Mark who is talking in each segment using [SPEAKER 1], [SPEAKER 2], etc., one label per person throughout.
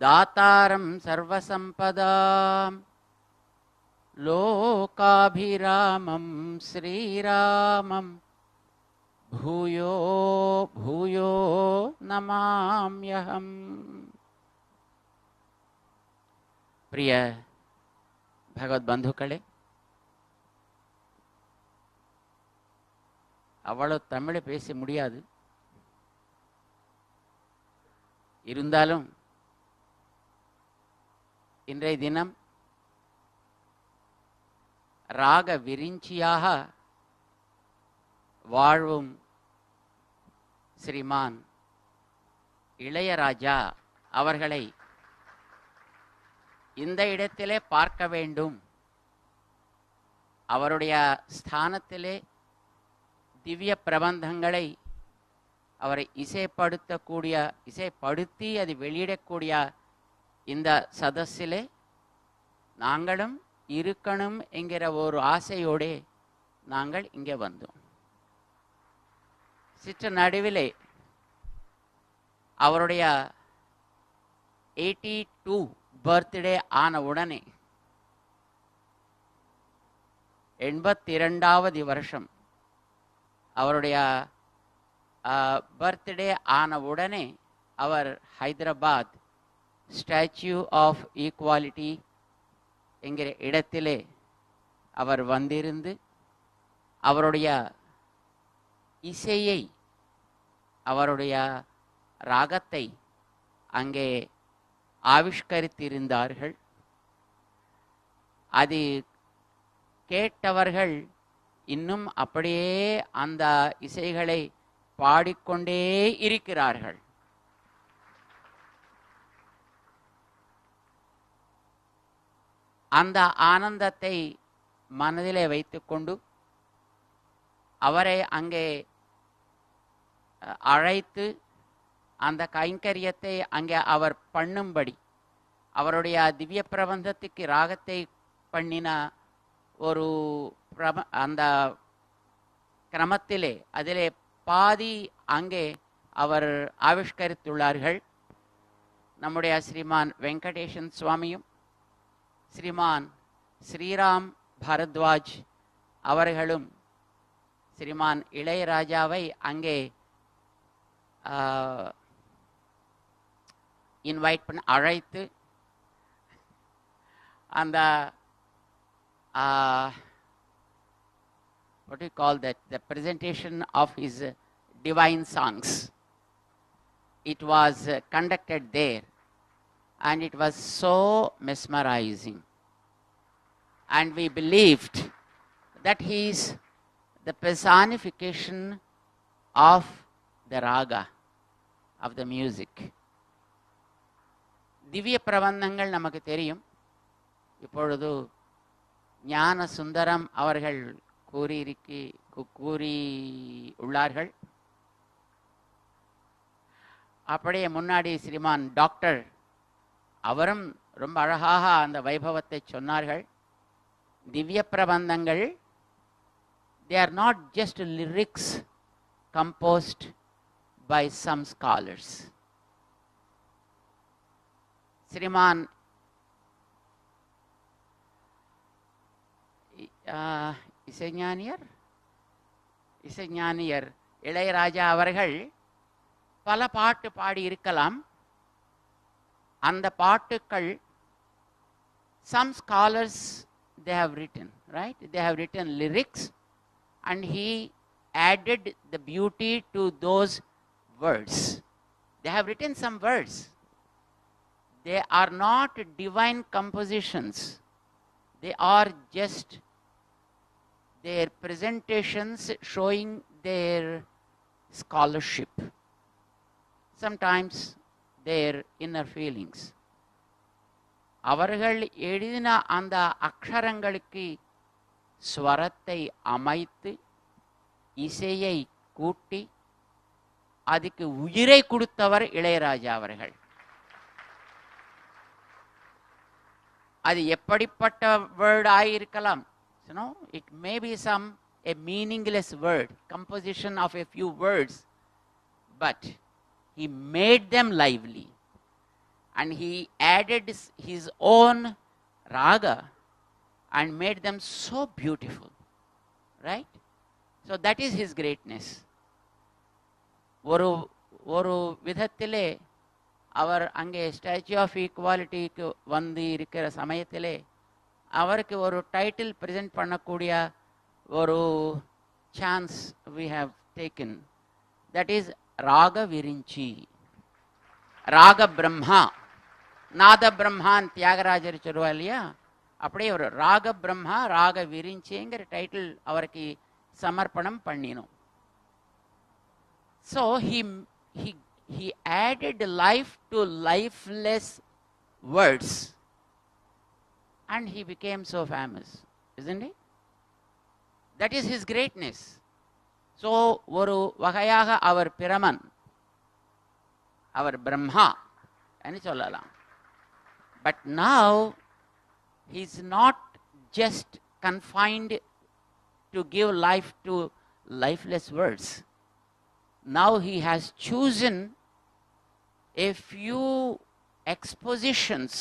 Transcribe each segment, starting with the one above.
[SPEAKER 1] దాతారం సర్వసంపదా. లోకాభిరామం శ్రీరామం. భూయో భూయో నమామ్యహం. ప్రియ భగవద్బంధుకళే ಅವಳು ತಮಿಳು ಪೇಸಿ ಮುಡಿಯಾದು இருந்தாலும் இன்றைய தினம் ராக விரிஞ்சியாக வாழும் ஸ்ரீமான் இளையராஜா அவர்களை இந்த இடத்திலே பார்க்க வேண்டும். அவருடைய ஸ்தானத்திலே திவ்ய பிரபந்தங்களை அவரை இசைப்படுத்தக்கூடிய இசைப்படுத்தி அது வெளியிடக்கூடிய இந்த சதஸிலே நாங்களும் இருக்கணும் என்கிற ஒரு ஆசையோடே நாங்கள் இங்கே வந்தோம். சிற்ற நடுவிலே அவருடைய எயிட்டி டூ பர்த்டே ஆன உடனே எண்பத்தி இரண்டாவது வருஷம் அவருடைய பர்த்டே ஆன உடனே அவர் ஹைதராபாத் ஸ்டாச்சு ஆஃப் ஈக்குவாலிட்டி என்கிற இடத்திலே அவர் வந்திருந்து அவருடைய இசையை அவருடைய ராகத்தை அங்கே ஆவிஷ்கரித்திருந்தார்கள் அது கேட்டவர்கள் இன்னும் அப்படியே அந்த இசைகளை பாடிக்கொண்டே இருக்கிறார்கள். அந்த ஆனந்தத்தை மனதிலே வைத்துக்கொண்டு அவரை அங்கே அழைத்து அந்த கைங்கரியத்தை அங்கே அவர் பண்ணும்படி அவருடைய திவ்ய பிரபந்தத்துக்கு ராகத்தை பண்ணின ஒரு பிரப அந்த கிரமத்திலே அதிலே பாதி அங்கே அவர் ஆவிஷ்கரித்துள்ளார்கள். நம்முடைய ஸ்ரீமான் வெங்கடேசன் சுவாமியும் ஸ்ரீமான் ஸ்ரீராம் பரத்வாஜ் அவர்களும் ஸ்ரீமான் இளையராஜாவை அங்கே இன்வைட் பண்ண அழைத்து அந்த what do you call that the presentation of his uh, divine songs it was uh, conducted there and it was so mesmerizing and we believed that he is the personification of the raga of the music திவ்ய பிரபந்தங்கள் நமக்கு தெரியும் இப்பொழுது ஞான சுந்தரம் அவர்கள் கூறியிருக்கி கு- கூறி உள்ளார்கள் அப்படியே முன்னாடி ஸ்ரீமான் டாக்டர் அவரும் ரொம்ப அழகாக அந்த வைபவத்தை சொன்னார்கள். திவ்ய பிரபந்தங்கள் they are not just lyrics composed by some scholars Shriman இசைஞானியர் இசைஞானியர் இளையராஜா அவர்கள் பல பாட்டு பாடி இருக்கலாம் அந்த பாட்டுக்கள் some scholars they have written right they have written lyrics and he added the beauty to those words they have written some words they are not divine compositions they are just their presentations showing their scholarship. Sometimes their inner feelings. அவர்கள் எழுதின அந்த அக்ஷரங்களுக்கு ஸ்வரத்தை அமைத்து இசையை கூட்டி அதுக்கு உயிரை கொடுத்தவர் இளையராஜா அவர்கள். அது எப்படிப்பட்ட வேர்ட் ஆயிருக்கலாம் you know it may be some a meaningless word composition of a few words but he made them lively and he added s- his own raga and made them so beautiful right so that is his greatness ஒரு ஒரு விதத்திலே அவர் அங்கே statue of ஈக்குவாலிட்டிக்கு வந்து இருக்கிற சமயத்திலே அவருக்கு ஒரு title present பண்ணக்கூடிய ஒரு chance we have taken that is raga Virinchi raga Brahma நாத பிரம்மான் தியாகராஜர் சொல்லுவா இல்லையா? அப்படியே ஒரு ராக பிரம்மா ராக விரிஞ்சிங்கிற டைட்டில் அவருக்கு சமர்ப்பணம் பண்ணினோம். So he he he added life to lifeless words. and he became so famous isn't it that is his greatness so ஒரு வகையாக அவர் பிரமன் அவர் பிரம்மா என்று சொல்லலாம் but now he's not just confined to give life to lifeless words now he has chosen a few expositions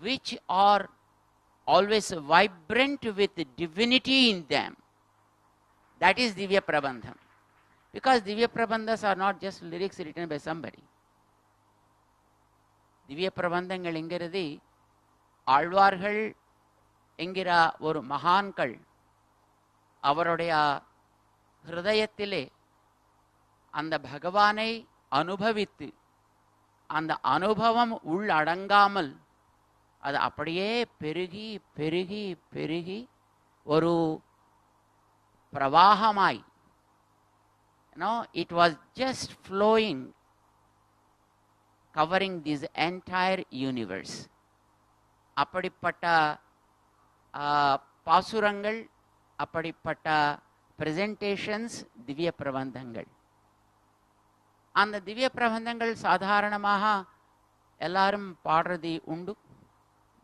[SPEAKER 1] Which are always vibrant with divinity in them. That is Divya Prabandham. Because Divya Prabandhas are not just lyrics written by somebody. திவ்ய பிரபந்தங்கள் என்கிறது ஆழ்வார்கள் என்கிற ஒரு மகான்கள் அவருடைய ஹிருதயத்திலே அந்த பகவானை அனுபவித்து அந்த அனுபவம் உள்ளடங்காமல் அது அப்படியே பெருகி பெருகி பெருகி ஒரு பிரவாகமாய். No it was just flowing covering this entire universe அப்படிப்பட்ட பாசுரங்கள் அப்படிப்பட்ட பிரசன்டேஷன்ஸ் திவ்ய பிரபந்தங்கள். அந்த திவ்ய பிரபந்தங்கள் சாதாரணமாக எல்லாரும் பாடுறது உண்டு.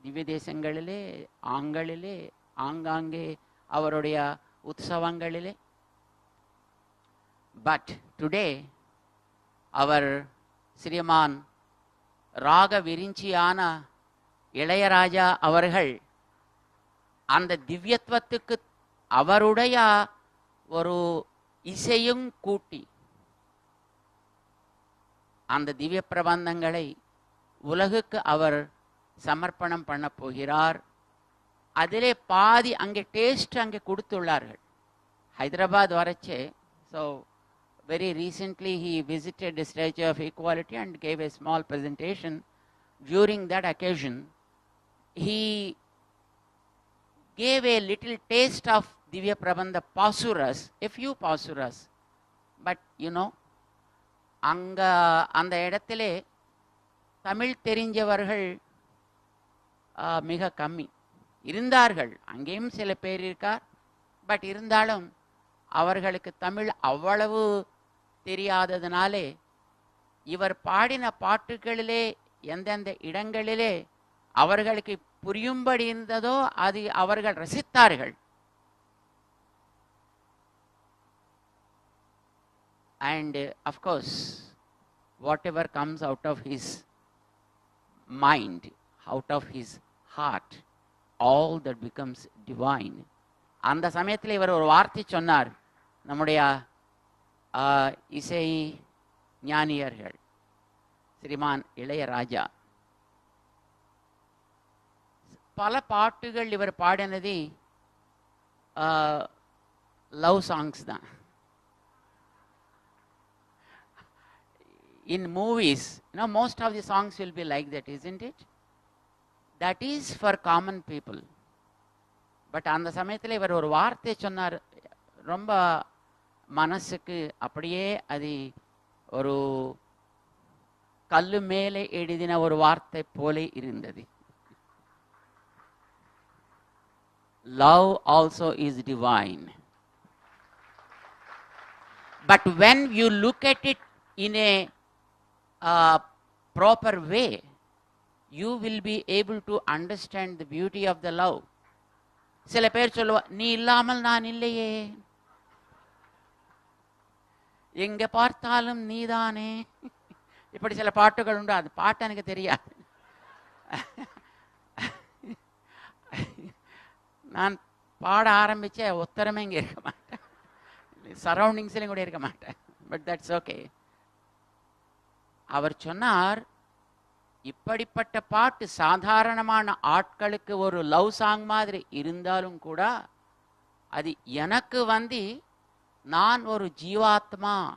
[SPEAKER 1] திவ்ய தேசங்களிலே ஆங்களிலே ஆங்காங்கே அவருடைய உற்சவங்களிலே. பட் டுடே அவர் ஸ்ரீமான் ராக விரிஞ்சியான இளையராஜா அவர்கள் அந்த திவ்யத்துவத்துக்கு அவருடைய ஒரு இசையும் கூட்டி அந்த திவ்ய பிரபந்தங்களை உலகுக்கு அவர் சமர்ப்பணம் பண்ண போகிறார். அதிலே பாதி அங்கே டேஸ்ட் அங்கே கொடுத்துள்ளார்கள். ஹைதராபாத் வரச்சே so very recently he visited the of equality and gave a small presentation during that occasion he gave a little taste of Divya Prabandha Pasuras, a few Pasuras. But you know, அங்க அந்த இடத்திலே தமிழ் தெரிஞ்சவர்கள் மிக கம்மி. இருந்தார்கள். அங்கேயும் சில பேர் இருக்கார். பட் இருந்தாலும் அவர்களுக்கு தமிழ் அவ்வளவு தெரியாததுனாலே இவர் பாடின பாட்டுகளிலே எந்தெந்த இடங்களிலே அவர்களுக்கு புரியும்படி இருந்ததோ அது அவர்கள் ரசித்தார்கள். And uh, of course whatever comes out of his mind out of his heart all that becomes divine அந்த சமயத்தில் இவர் ஒரு வார்த்தை சொன்னார் நம்முடைய ஆ, இசை ஞானியர்கள் ஸ்ரீமான் இளையராஜா பல பாட்டுகள் இவர் பாடினது லவ் சாங்ஸ் தான் in movies, you know, most of the songs will be like that, isn't it? That is for common people but அந்த சமயத்தில் இவர் ஒரு வார்த்தை சொன்னார். ரொம்ப மனசுக்கு அப்படியே அது ஒரு கல்லு மேலே எழுதின ஒரு வார்த்தை போல இருந்தது. Love also is divine but when you look at it in a proper way you will be able to understand the beauty of the love சில பேர் சொல்லுவா நீ இல்லாமல் நான் இல்லையே. எங்க பார்த்தாலும் நீதானே. இப்படி சில பாட்டுகள் உண்டு அது பாட்டு எனக்கு தெரியாது. நான் பாட ஆரம்பிச்ச உத்தரமே இங்கே இருக்க மாட்டேன். சரௌண்டிங்ஸ்லையும் கூட இருக்க மாட்டேன். பட் தட்ஸ் ஓகே அவர் சொன்னார் இப்படிப்பட்ட பாட்டு சாதாரணமான ஆட்களுக்கு ஒரு லவ் சாங் மாதிரி இருந்தாலும் கூட அது எனக்கு வந்து நான் ஒரு ஜீவாத்மா.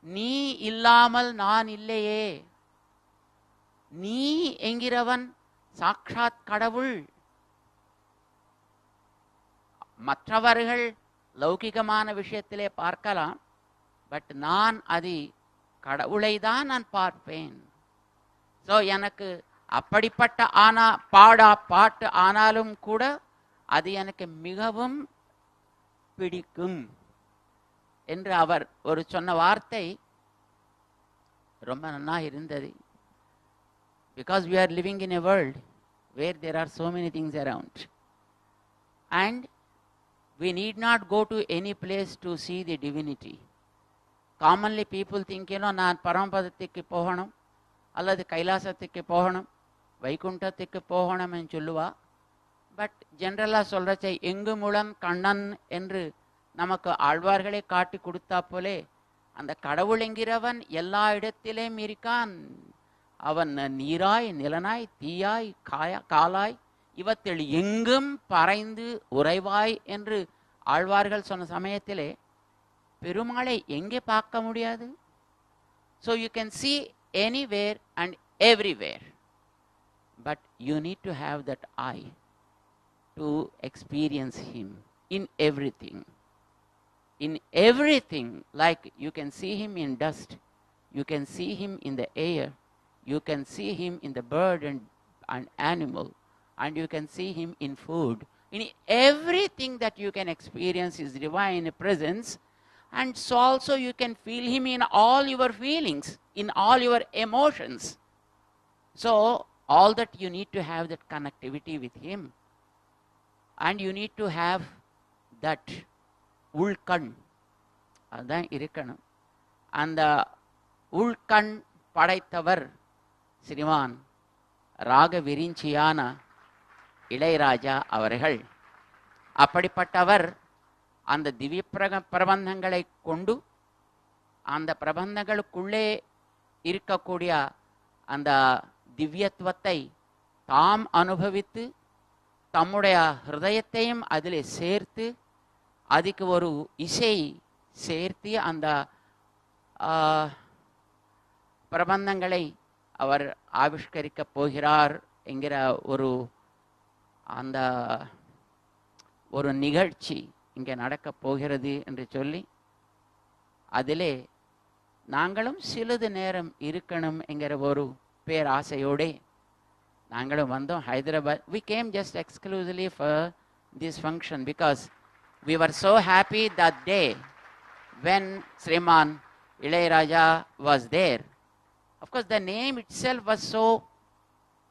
[SPEAKER 1] நீ இல்லாமல் நான் இல்லையே. நீ என்கிறவன் சாக்ஷாத் கடவுள். மற்றவர்கள் லௌகிகமான விஷயத்திலே பார்க்கலாம் பட் நான் அது கடவுளை தான் நான் பார்ப்பேன். ஸோ எனக்கு அப்படிப்பட்ட ஆனா பாடா பாட்டு ஆனாலும் கூட அது எனக்கு மிகவும் பிடிக்கும் என்று அவர் ஒரு சொன்ன வார்த்தை ரொம்ப நன்னா இருந்தது. Because we are living in a world where there are so many things around and we need not go to any place to see the divinity. Commonly people think ஏனோ நான் பரமபதத்துக்கு போகணும். அல்லது கைலாசத்துக்கு போகணும் வைகுண்டத்துக்கு போகணும்னு சொல்லுவா. பட் ஜென்ரலாக சொல்கிறச்ச எங்கு முளம் கண்ணன் என்று நமக்கு ஆழ்வார்களே காட்டி கொடுத்தா போலே அந்த கடவுள் என்கிறவன் எல்லா இடத்திலேயும் இருக்கான். அவன் நீராய் நிலனாய் தீயாய் காயா காலாய் இவத்தில் எங்கும் பறைந்து உறைவாய் என்று ஆழ்வார்கள் சொன்ன சமயத்திலே பெருமாளை எங்கே பார்க்க முடியாது? So you can see anywhere and everywhere. But you need to have that eye to experience him in everything. In everything like you can see him in dust you can see him in the air you can see him in the bird and, and animal and you can see him in food. In everything that you can experience his divine presence and so also you can feel him in all your feelings in all your emotions so all that you need to have that connectivity with him and you need to have that உள்கண் அதுதான் இருக்கணும் அந்த உள்கண் படைத்தவர் ஸ்ரீமான் ராக விரிஞ்சியான இளையராஜா அவர்கள் அப்படிப்பட்டவர் அந்த திவ்ய பிரக பிரபந்தங்களை கொண்டு அந்த பிரபந்தங்களுக்குள்ளே இருக்கக்கூடிய அந்த திவ்யத்துவத்தை தாம் அனுபவித்து தம்முடைய ஹிருதயத்தையும் அதில் சேர்த்து அதுக்கு ஒரு இசை சேர்த்து அந்த பிரபந்தங்களை அவர் ஆவிஷ்கரிக்கப் போகிறார் என்கிற ஒரு அந்த ஒரு நிகழ்ச்சி இங்கே நடக்கப் போகிறது என்று சொல்லி அதிலே நாங்களும் சிறிது நேரம் இருக்கணும் என்கிற ஒரு பேராசையோடே நாங்களும் வந்தோம் Hyderabad we came just exclusively for this function because we were so happy that day when Sriman Ilayaraja was there. Of course, the name itself was so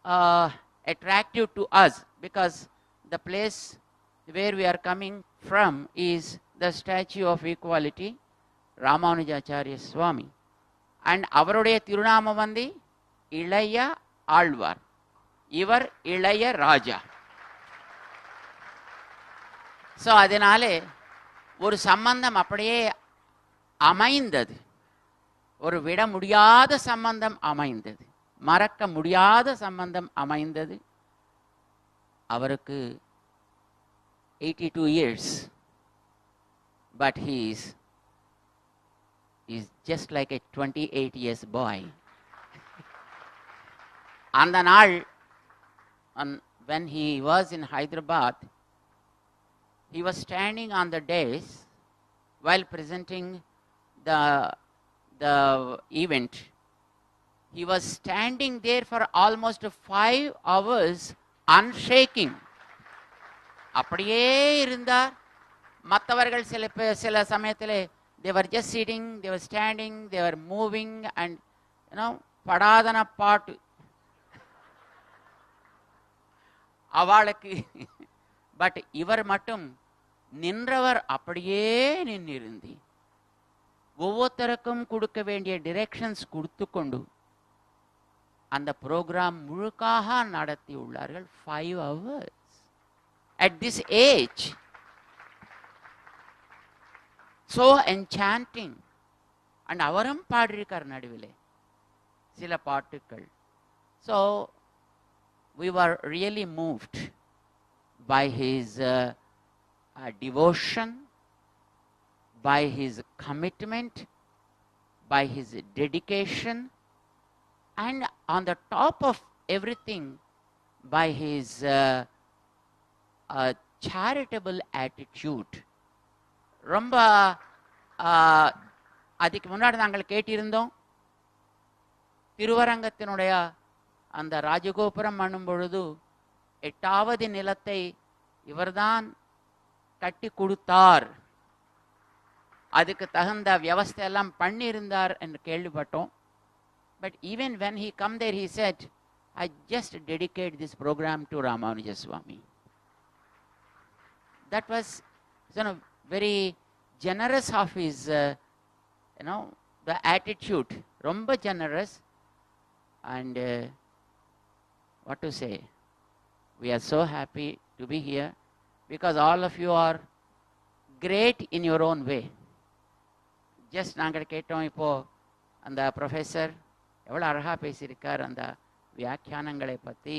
[SPEAKER 1] uh, attractive to us because the place where we are coming from is the statue of equality, Ramanujacharya Swami. And அவருடைய திருநாமம் வந்து இளைய ஆழ்வார். இவர் இளைய ராஜா. So அதனாலே ஒரு சம்பந்தம் அப்படியே அமைந்தது. ஒரு விட முடியாத சம்பந்தம் அமைந்தது. மறக்க முடியாத சம்பந்தம் அமைந்தது. அவருக்கு eighty two years but he's is Just like a twenty eight years boy அந்த நாள் when he was in Hyderabad, he was standing on the dais while presenting the, the event. He was standing there for almost five hours unshaking. அப்படியே இருந்தார் மற்றவர்கள் சில பே- சில சமயத்தில் they're just standing, they're standing they're moving and know, படாதன பாட்டு. அவளுக்கு. But இவர் மட்டும் நின்றவர் அப்படியே நின்றிருந்தி ஒவ்வொருத்தருக்கும் கொடுக்க வேண்டிய டிரெக்ஷன்ஸ் கொடுத்து கொண்டு அந்த ப்ரோக்ராம் முழுக்காக நடத்தி உள்ளார்கள். Five hours at this age so enchanting and அவரும் பாடியிருக்கார் நடுவிலே சில பாட்டுக்கள் so we were really moved by his uh, uh, devotion, by his commitment, by his dedication, and on the top of everything, by his uh, uh, charitable attitude. ரொம்ப அதுக்கு முன்னாடி நாங்கள் கேட்டிருந்தோம். திருவரங்கத்தினுடைய அந்த ராஜகோபுரம் பண்ணும் பொழுது எட்டாவது நிலத்தை இவர்தான் கட்டி கொடுத்தார். அதுக்கு தகுந்த வியவஸ்தையெல்லாம் பண்ணியிருந்தார் என்று கேள்விப்பட்டோம். But even when he come there he said I just dedicate this program to Ramanuja Swami that was very generous of his uh, you know the attitude ரொம்ப generous and uh, what to say we are so happy to be here because all of you are great in your own way just நாங்கள் கேட்டோம் இப்போ அந்த professor எவ்வளோ அழகாக பேசியிருக்கார் அந்த வியாக்கியானங்களை பற்றி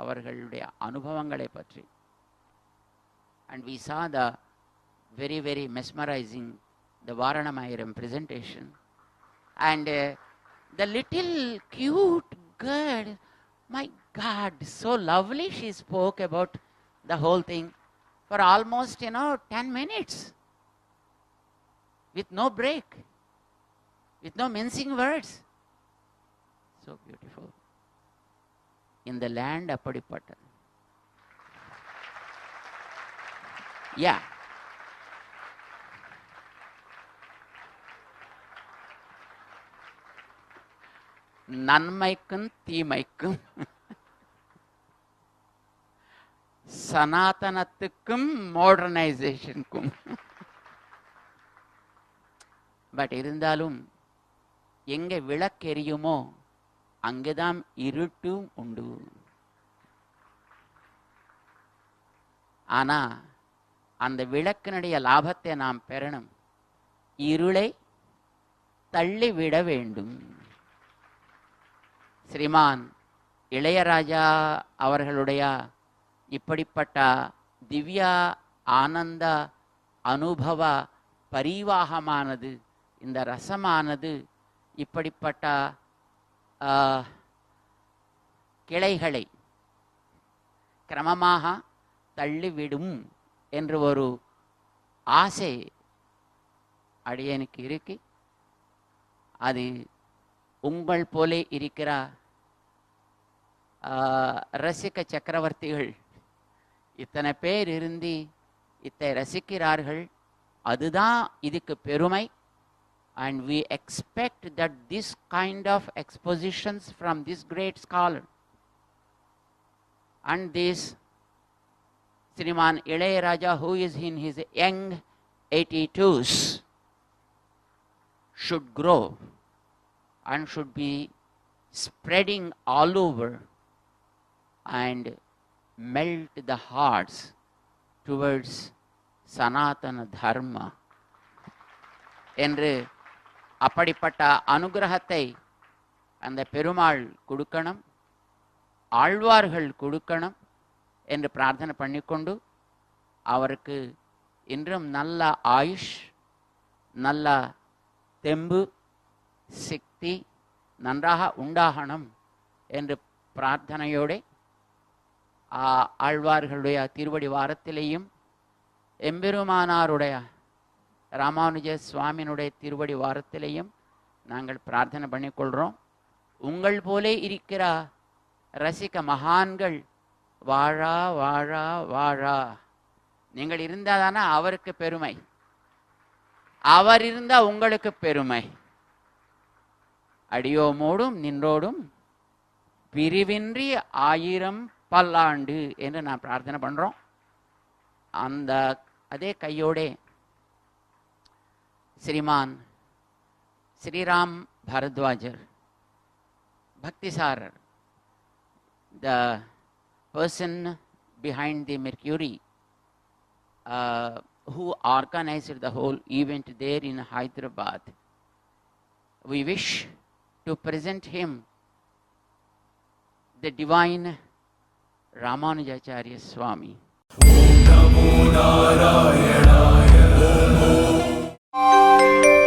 [SPEAKER 1] அவர்களுடைய அனுபவங்களை பற்றி and we saw the very, very mesmerizing, the Varanamayiram presentation. And uh, the little cute girl, my God, so lovely she spoke about the whole thing for almost, you know, 10 minutes with no break, with no mincing words. So beautiful. In the land Appadipattan. Yeah. நன்மைக்கும் தீமைக்கும் சனாதனத்துக்கும் மாடர்னைசேஷனுக்கும் but இருந்தாலும் எங்க விளக்கெரியுமோ அங்கேதான் இருட்டும் உண்டு. ஆனா அந்த விளக்கினுடைய லாபத்தை நாம் பெறணும். இருளை தள்ளிவிட வேண்டும். ஸ்ரீமான் இளையராஜா அவர்களுடைய இப்படிப்பட்ட திவ்யா ஆனந்த அனுபவ பரிவாகமானது இந்த ரசமானது இப்படிப்பட்ட கிளைகளை கிரமமாக தள்ளிவிடும் என்று ஒரு ஆசை அடியனுக்கு இருக்கு. அது உங்கள் போலே இருக்கிற ரசிக சக்கரவர்த்திகள் இத்தனை பேர் இருந்து இத்தை ரசிக்கிறார்கள் அதுதான் இதுக்கு பெருமை and we expect that this kind of expositions from this great scholar and this Sriman Ilayaraja, who is in his young 82s, should grow and should be spreading all over and melt the hearts towards சனாதன தர்மா என்று அப்படிப்பட்ட அனுகிரகத்தை அந்த பெருமாள் கொடுக்கணும் ஆழ்வார்கள் கொடுக்கணும் என்று பிரார்த்தனை பண்ணிக்கொண்டு அவருக்கு இன்றும் நல்ல ஆயுஷ் நல்ல தெம்பு சக்தி நன்றாக உண்டாகணும் என்று பிரார்த்தனையோடு ஆழ்வார்களுடைய திருவடி வாரத்திலேயும் எம்பெருமானாருடைய ராமானுஜ சுவாமியினுடைய திருவடி வாரத்திலேயும் நாங்கள் பிரார்த்தனை பண்ணிக்கொள்கிறோம். உங்கள் போலே இருக்கிற ரசிக மகான்கள் வாழா வாழா வாழா. நீங்கள் இருந்தாதானே அவருக்கு பெருமை. அவர் இருந்தா உங்களுக்கு பெருமை. அடியோமோடும் நின்றோடும் பிரிவின்றி ஆயிரம் பல்லாண்டு என்று நான் பிரார்த்தனை பண்றோம் அந்த அதே கையோடே ஸ்ரீமான் Sri Ram Bharadwajar, Bhakti Sarar, the person behind the Mercury, uh, who organized the whole event there in Hyderabad. We wish to present him the divine Ramanujacharya Swamy Om